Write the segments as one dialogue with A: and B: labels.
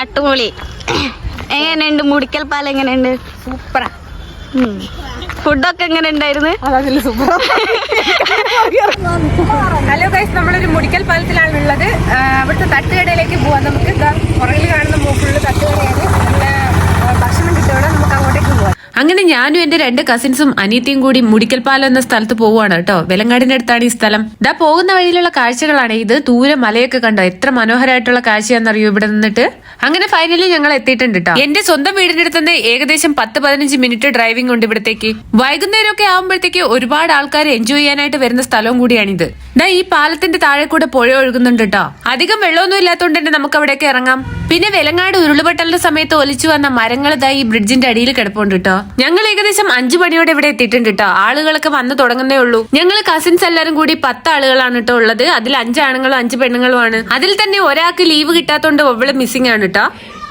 A: അട്ടുപൊളി എങ്ങനെയുണ്ട്? മുടിക്കൽ പാലം എങ്ങനെയുണ്ട്?
B: സൂപ്പറാ.
A: ഫുഡൊക്കെ എങ്ങനെ ഉണ്ടായിരുന്നു
B: ഹലോ ഗൈസ് നമ്മളൊരു മുടിക്കൽ പാലത്തിലാണ് ഉള്ളത് അവിടുത്തെ തട്ടുകടയിലേക്ക് പോവാം. നമുക്ക് പുറകിൽ കാണുന്ന ഫുള്ള് തട്ടുകടയാണ് നല്ല ആ, ഭക്ഷണം കിട്ടും നമുക്ക് അങ്ങോട്ടേക്ക് പോവാം
C: അങ്ങനെ ഞാനും എന്റെ രണ്ട് കസിൻസും അനിയത്തിയും കൂടി മുടിക്കൽപാലം എന്ന സ്ഥലത്ത് പോവുകയാണ് കേട്ടോ. വെലങ്ങാടിന്റെ അടുത്താണ് ഈ സ്ഥലം. ഇതാ പോകുന്ന വഴിയിലുള്ള കാഴ്ചകളാണ് ഇത്. ദൂരെ മലയൊക്കെ കണ്ടോ? എത്ര മനോഹരമായിട്ടുള്ള കാഴ്ചയാണെന്നറിയോ ഇവിടെ നിന്നിട്ട്? അങ്ങനെ ഫൈനലി ഞങ്ങൾ എത്തിയിട്ടുണ്ട് കേട്ടോ. എന്റെ സ്വന്തം വീടിന്റെ അടുത്ത് ഏകദേശം പത്ത് പതിനഞ്ച് മിനിറ്റ് ഡ്രൈവിംഗ് ഉണ്ട് ഇവിടത്തേക്ക്. വൈകുന്നേരമൊക്കെ ആകുമ്പോഴത്തേക്ക് ഒരുപാട് ആൾക്കാർ എൻജോയ് ചെയ്യാനായിട്ട് വരുന്ന സ്ഥലവും കൂടിയാണിത് ഇതാ. ഈ പാലത്തിന്റെ താഴെ കൂടെ പുഴ ഒഴുകുന്നുണ്ട് കേട്ടോ. അധികം വെള്ളമൊന്നും ഇല്ലാത്തതുകൊണ്ട് തന്നെ നമുക്ക് അവിടേക്ക് ഇറങ്ങാം. പിന്നെ വെലങ്ങാട് ഉരുളുപൊട്ടലിന്റെ സമയത്ത് ഒലിച്ചു വന്ന മരങ്ങൾ ഇതായി ഈ ബ്രിഡ്ജിന്റെ അടിയിൽ കിടപ്പുണ്ട് കേട്ടോ. ഞങ്ങൾ ഏകദേശം അഞ്ചു മണിയോടെ ഇവിടെ എത്തിയിട്ടുണ്ട് കേട്ടോ ആളുകളൊക്കെ വന്നു തുടങ്ങുന്നേ ഉള്ളൂ. ഞങ്ങൾ കസിൻസ് എല്ലാരും കൂടി പത്ത് ആളുകളാണ് കേട്ടോ ഉള്ളത്. അതിൽ അഞ്ചാണുങ്ങളും അഞ്ച് പെണ്ണുങ്ങളുമാണ്. അതിൽ തന്നെ ഒരാൾക്ക് ലീവ് കിട്ടാത്തോണ്ട് അവൾ മിസ്സിംഗ് ആണ് കേട്ടോ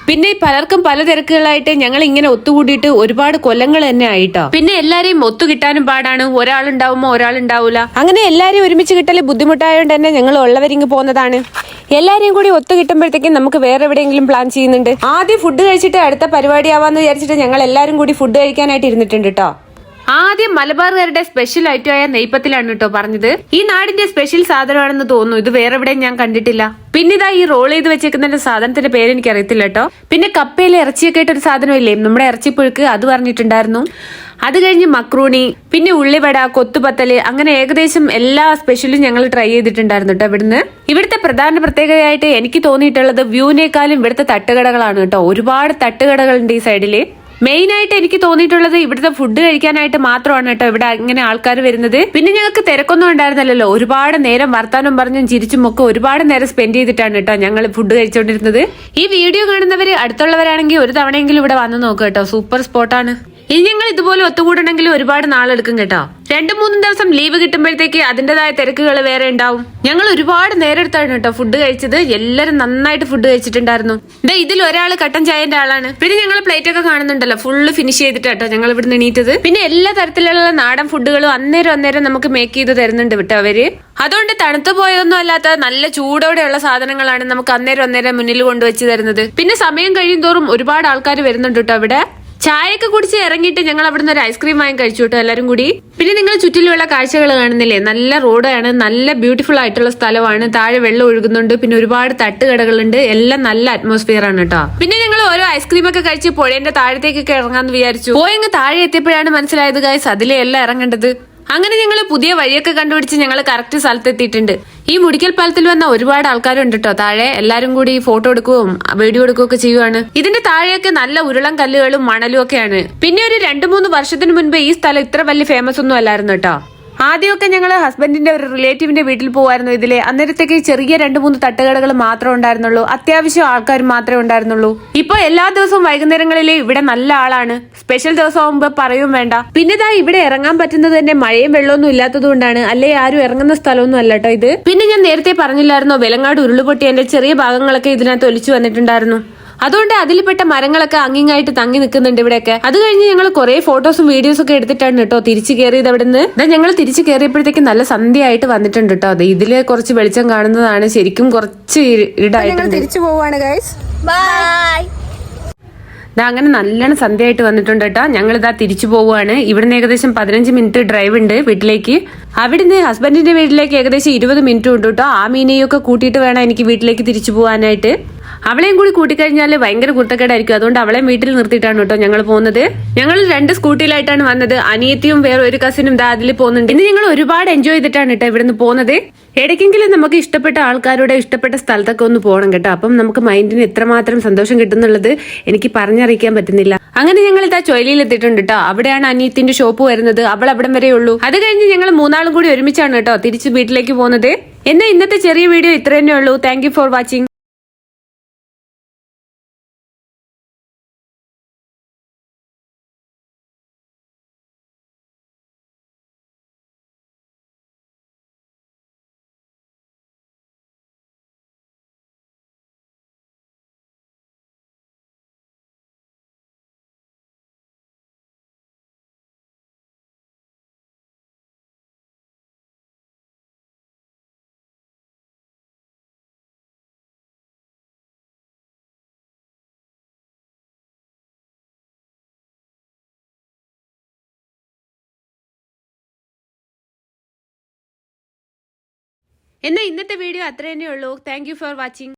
C: പിന്നെ പലർക്കും പല തിരക്കുകളായിട്ട് ഞങ്ങൾ ഇങ്ങനെ ഒത്തുകൂടിയിട്ട് ഒരുപാട് കൊല്ലങ്ങൾ തന്നെ ആയിട്ടോ. പിന്നെ എല്ലാരെയും ഒത്തു കിട്ടാനും പാടാണ്. ഒരാളുണ്ടാവുമ്പോ ഒരാളുണ്ടാവൂല. അങ്ങനെ എല്ലാരെയും ഒരുമിച്ച് കിട്ടൽ ബുദ്ധിമുട്ടായതുകൊണ്ട് തന്നെ ഞങ്ങൾ ഉള്ളവരിങ്ങ് പോകുന്നതാണ് എല്ലാരെയും കൂടി ഒത്തു കിട്ടുമ്പോഴത്തേക്കും നമുക്ക് വേറെ എവിടെയെങ്കിലും പ്ലാൻ ചെയ്യുന്നുണ്ട്. ആദ്യം ഫുഡ് കഴിച്ചിട്ട് അടുത്ത പരിപാടി ആവാന്ന് വിചാരിച്ചിട്ട് ഞങ്ങൾ എല്ലാരും കൂടി ഫുഡ് കഴിക്കാനായിട്ട് ഇരുന്നിട്ടുണ്ട് കേട്ടോ ആദ്യം മലബാറുകാരുടെ സ്പെഷ്യൽ ഐറ്റം ആയ നെയ്പ്പത്തിലാണ് കേട്ടോ പറഞ്ഞത്. ഈ നാടിന്റെ സ്പെഷ്യൽ സാധനമാണെന്ന് തോന്നുന്നു. ഇത് വേറെ എവിടെയും ഞാൻ കണ്ടിട്ടില്ല. പിന്നെ ഈ റോൾ ചെയ്ത് വെച്ചേക്കുന്ന സാധനത്തിന്റെ പേര് എനിക്ക് അറിയത്തില്ല കേട്ടോ പിന്നെ കപ്പയിലെ ഇറച്ചിയൊക്കെ ആയിട്ടൊരു സാധനമില്ലേ? നമ്മുടെ ഇറച്ചിപ്പുഴുക്ക് അത് പറഞ്ഞിട്ടുണ്ടായിരുന്നു. അത് കഴിഞ്ഞ് മക്രൂണി പിന്നെ ഉള്ളിവട കൊത്തുപത്തൽ അങ്ങനെ ഏകദേശം എല്ലാ സ്പെഷ്യലും ഞങ്ങൾ ട്രൈ ചെയ്തിട്ടുണ്ടായിരുന്നു കേട്ടോ ഇവിടുന്ന്. ഇവിടുത്തെ പ്രധാന പ്രത്യേകതയായിട്ട് എനിക്ക് തോന്നിയിട്ടുള്ളത് വ്യൂവിനേക്കാളും ഇവിടുത്തെ തട്ടുകടകളാണ് കേട്ടോ ഒരുപാട് തട്ടുകടകളുണ്ട് ഈ സൈഡിൽ മെയിൻ ആയിട്ട് എനിക്ക് തോന്നിയിട്ടുള്ളത് ഇവിടുത്തെ ഫുഡ് കഴിക്കാനായിട്ട് മാത്രമാണ് കേട്ടോ ഇവിടെ ഇങ്ങനെ ആൾക്കാർ വരുന്നത്. പിന്നെ ഞങ്ങൾക്ക് തിരക്കൊന്നും ഉണ്ടായിരുന്നല്ലോ ഒരുപാട് നേരം വർത്താനം പറഞ്ഞും ചിരിച്ചും ഒക്കെ ഒരുപാട് നേരം സ്പെൻഡ് ചെയ്തിട്ടാണ് കേട്ടോ ഞങ്ങൾ ഫുഡ് കഴിച്ചുകൊണ്ടിരുന്നത് ഈ വീഡിയോ കാണുന്നവര് അടുത്തുള്ളവരാണെങ്കിൽ ഒരു തവണയെങ്കിലും ഇവിടെ വന്ന് നോക്കുക കേട്ടോ. സൂപ്പർ സ്പോട്ടാണ്. ഇനി ഞങ്ങൾ ഇതുപോലെ ഒത്തുകൂടണമെങ്കിൽ ഒരുപാട് നാളെടുക്കും കേട്ടോ. രണ്ടു മൂന്നും ദിവസം ലീവ് കിട്ടുമ്പോഴത്തേക്ക് അതിന്റേതായ തിരക്കുകൾ വേറെ ഉണ്ടാവും. ഞങ്ങൾ ഒരുപാട് നേരെടുത്താണ് കേട്ടോ ഫുഡ് കഴിച്ചത്. എല്ലാരും നന്നായിട്ട് ഫുഡ് കഴിച്ചിട്ടുണ്ടായിരുന്നു. ദേ ഇതിൽ ഒരാൾ കട്ടൻ ചായന്റെ ആളാണ്. പിന്നെ ഞങ്ങൾ പ്ലേറ്റ് ഒക്കെ കാണുന്നുണ്ടല്ലോ. ഫുള്ള് ഫിനിഷ് ചെയ്തിട്ട് കേട്ടോ ഞങ്ങൾ ഇവിടുന്ന് എണീറ്റത്. പിന്നെ എല്ലാ തരത്തിലുള്ള നാടൻ ഫുഡുകളും അന്നേരം അന്നേരം നമുക്ക് മേക്ക് ചെയ്ത് തരുന്നുണ്ട് കേട്ടോ അവർ. അതുകൊണ്ട് തണുത്തു പോയൊന്നും അല്ലാത്ത നല്ല ചൂടോടെയുള്ള സാധനങ്ങളാണ് നമുക്ക് അന്നേരം അന്നേരം മുന്നിൽ കൊണ്ടുവച്ച് തരുന്നത്. പിന്നെ സമയം കഴിയും തോറും ഒരുപാട് ആൾക്കാർ വരുന്നുണ്ട് കേട്ടോ അവിടെ. ചായയൊക്കെ കുടിച്ച് ഇറങ്ങിയിട്ട് ഞങ്ങൾ അവിടുന്ന് ഒരു ഐസ്ക്രീം വാങ്ങി കഴിച്ചു കേട്ടോ എല്ലാരും കൂടി. പിന്നെ നിങ്ങൾ ചുറ്റിലുള്ള കാഴ്ചകൾ കാണുന്നില്ലേ? നല്ല റോഡാണ് നല്ല ബ്യൂട്ടിഫുൾ ആയിട്ടുള്ള സ്ഥലമാണ്. താഴെ വെള്ളം ഒഴുകുന്നുണ്ട് പിന്നെ ഒരുപാട് തട്ടുകടകളുണ്ട്. എല്ലാം നല്ല അറ്റ്മോസ്ഫിയർ ആണ് കേട്ടോ. പിന്നെ ഞങ്ങൾ ഓരോ ഐസ്ക്രീം ഒക്കെ കഴിച്ച് പുഴേന്റെ താഴത്തേക്കൊക്കെ ഇറങ്ങാന്ന് വിചാരിച്ചു. പോയങ്ങ് താഴെ എത്തിയപ്പോഴാണ് മനസ്സിലായത് ഗായ്സ് അതിലെ എല്ലാം ഇറങ്ങേണ്ടത്. അങ്ങനെ ഞങ്ങൾ പുതിയ വഴിയൊക്കെ കണ്ടുപിടിച്ച് ഞങ്ങൾ കറക്റ്റ് സ്ഥലത്തെത്തിയിട്ടുണ്ട്. ഈ മുടിക്കൽ പാലത്തിൽ വന്ന ഒരുപാട് ആൾക്കാരുണ്ട് കേട്ടോ താഴെ എല്ലാരും കൂടി ഫോട്ടോ എടുക്കുകയും വീഡിയോ എടുക്കുകയും ഒക്കെ ചെയ്യുവാണ്. ഇതിന്റെ താഴെയൊക്കെ നല്ല ഉരുളം കല്ലുകളും മണലും ഒക്കെയാണ്. പിന്നെ ഒരു രണ്ടു മൂന്ന് വർഷത്തിന് മുൻപ് ഈ സ്ഥലം ഇത്ര വലിയ ഫേമസ് ഒന്നും അല്ലായിരുന്നു കേട്ടോ ആദ്യമൊക്കെ ഞങ്ങൾ ഹസ്ബൻഡിന്റെ ഒരു റിലേറ്റീവിന്റെ വീട്ടിൽ പോകുമായിരുന്നു ഇതിലെ. അന്നേരത്തേക്ക് ചെറിയ രണ്ട് മൂന്ന് തട്ടുകടകൾ മാത്രമേ ഉണ്ടായിരുന്നുള്ളൂ. അത്യാവശ്യം ആൾക്കാർ മാത്രമേ ഉണ്ടായിരുന്നുള്ളൂ. ഇപ്പൊ എല്ലാ ദിവസവും വൈകുന്നേരങ്ങളിൽ ഇവിടെ നല്ല ആളാണ്. സ്പെഷ്യൽ ദിവസം ആകുമ്പോൾ പറയും വേണ്ട. പിന്നെ ഇതാ ഇവിടെ ഇറങ്ങാൻ പറ്റുന്നത് തന്നെ മഴയും വെള്ളമൊന്നും ഇല്ലാത്തത് കൊണ്ടാണ്. അല്ലേ ആരും ഇറങ്ങുന്ന സ്ഥലമൊന്നും അല്ല കേട്ടോ ഇത്. പിന്നെ ഞാൻ നേരത്തെ പറഞ്ഞില്ലായിരുന്നോ വെലങ്ങാട് ഉരുളുപൊട്ടി എന്റെ ചെറിയ ഭാഗങ്ങളൊക്കെ ഇതിനകത്ത് ഒലിച്ചു വന്നിട്ടുണ്ടായിരുന്നു. അതുകൊണ്ട് അതിൽപ്പെട്ട മരങ്ങളൊക്കെ അങ്ങിങ്ങായിട്ട് തങ്ങി നിൽക്കുന്നുണ്ട് ഇവിടെയൊക്കെ. അത് കഴിഞ്ഞ് ഞങ്ങൾ കുറെ ഫോട്ടോസും വീഡിയോസും ഒക്കെ എടുത്തിട്ടാണ് കേട്ടോ തിരിച്ചു കയറിയത് അവിടെ നിന്ന് ഞങ്ങൾ തിരിച്ചു കയറിയപ്പോഴത്തേക്ക് നല്ല സന്ധ്യയായിട്ട് വന്നിട്ടുണ്ട് കേട്ടോ. അത് ഇതിൽ കുറച്ച് വെളിച്ചം കാണുന്നതാണ്. ശരിക്കും കുറച്ച് ഇ-
B: ഞങ്ങൾ തിരിച്ചു പോവാണ് ഗൈസ്
A: ബൈ
C: ദാ അങ്ങനെ നല്ലോണം സന്ധ്യയായിട്ട് വന്നിട്ടുണ്ട് കേട്ടോ. ഞങ്ങൾ ഇതാ തിരിച്ചു പോവുകയാണ് ഇവിടുന്ന് ഏകദേശം പതിനഞ്ച് മിനിറ്റ് ഡ്രൈവ് ഉണ്ട് വീട്ടിലേക്ക്. അവിടുന്ന് ഹസ്ബൻഡിന്റെ വീട്ടിലേക്ക് ഏകദേശം ഇരുപത് മിനിറ്റ് ഉണ്ട് കേട്ടോ. ആ മീനെയൊക്കെ കൂട്ടിയിട്ട് വേണം എനിക്ക് വീട്ടിലേക്ക് തിരിച്ചു പോകാനായിട്ട് അവളെയും കൂടി കൂട്ടിക്കഴിഞ്ഞാൽ ഭയങ്കര കുർത്തക്കേടായിരിക്കും അതുകൊണ്ട് അവളെ വീട്ടിൽ നിർത്തിയിട്ടാണ് കേട്ടോ ഞങ്ങൾ പോകുന്നത്. ഞങ്ങൾ രണ്ട് സ്കൂട്ടിയിലായിട്ടാണ് വന്നത്. അനിയത്തിയും വേറെ ഒരു കസിനും ദാ അതിൽ പോകുന്നുണ്ട്. ഇന്ന് ഞങ്ങൾ ഒരുപാട് എൻജോയ് ചെയ്തിട്ടാണ് കേട്ടോ ഇവിടുന്ന് പോകുന്നത്. ഇടയ്ക്കെങ്കിലും നമുക്ക് ഇഷ്ടപ്പെട്ട ആൾക്കാരുടെ ഇഷ്ടപ്പെട്ട സ്ഥലത്തൊക്കെ ഒന്ന് പോകണം കേട്ടോ. അപ്പം നമുക്ക് മൈൻഡിന് എത്രമാത്രം സന്തോഷം കിട്ടുന്നുള്ളത് എനിക്ക് പറഞ്ഞറിയിക്കാൻ പറ്റുന്നില്ല. അങ്ങനെ ഞങ്ങൾ ഇതാ ചൊയിലിൽ എത്തിയിട്ടുണ്ട് കേട്ടോ. അവിടെയാണ് അനിയത്തിന്റെ ഷോപ്പ് വരുന്നത്. അവൾ അവിടം വരെ ഉള്ളൂ. അത് കഴിഞ്ഞ് ഞങ്ങൾ മൂന്നാളും കൂടി ഒരുമിച്ചാണ് കേട്ടോ തിരിച്ച് വീട്ടിലേക്ക് പോകുന്നത്. എന്നാൽ ഇന്നത്തെ ചെറിയ വീഡിയോ ഇത്ര തന്നെ ഉള്ളൂ താങ്ക് ഫോർ വാച്ചിങ് എന്നാൽ ഇന്നത്തെ വീഡിയോ അത്ര തന്നെ ഉള്ളൂ താങ്ക് ഫോർ വാച്ചിങ്